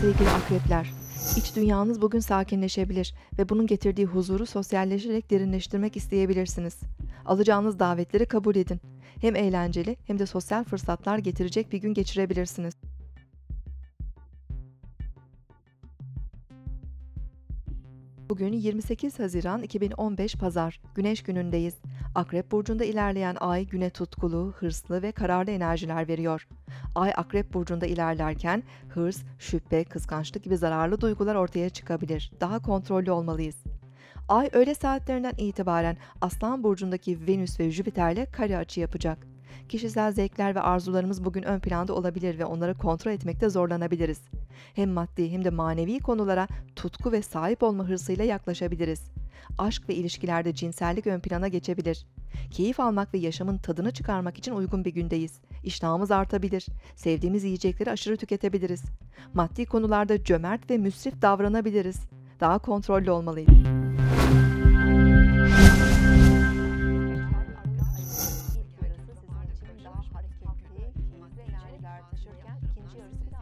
Sevgili akrepler, iç dünyanız bugün sakinleşebilir ve bunun getirdiği huzuru sosyalleşerek derinleştirmek isteyebilirsiniz. Alacağınız davetleri kabul edin. Hem eğlenceli hem de sosyal fırsatlar getirecek bir gün geçirebilirsiniz. Bugün 28 Haziran 2015 Pazar, Güneş günündeyiz. Akrep burcunda ilerleyen ay güne tutkulu, hırslı ve kararlı enerjiler veriyor. Ay Akrep burcunda ilerlerken hırs, şüphe, kıskançlık gibi zararlı duygular ortaya çıkabilir. Daha kontrollü olmalıyız. Ay öğle saatlerinden itibaren Aslan burcundaki Venüs ve Jüpiter'le kare açı yapacak. Kişisel zevkler ve arzularımız bugün ön planda olabilir ve onları kontrol etmekte zorlanabiliriz. Hem maddi hem de manevi konulara tutku ve sahip olma hırsıyla yaklaşabiliriz. Aşk ve ilişkilerde cinsellik ön plana geçebilir. Keyif almak ve yaşamın tadını çıkarmak için uygun bir gündeyiz. İştahımız artabilir. Sevdiğimiz yiyecekleri aşırı tüketebiliriz. Maddi konularda cömert ve müsrif davranabiliriz. Daha kontrollü olmalıyız. konuşurken ikinci yarısında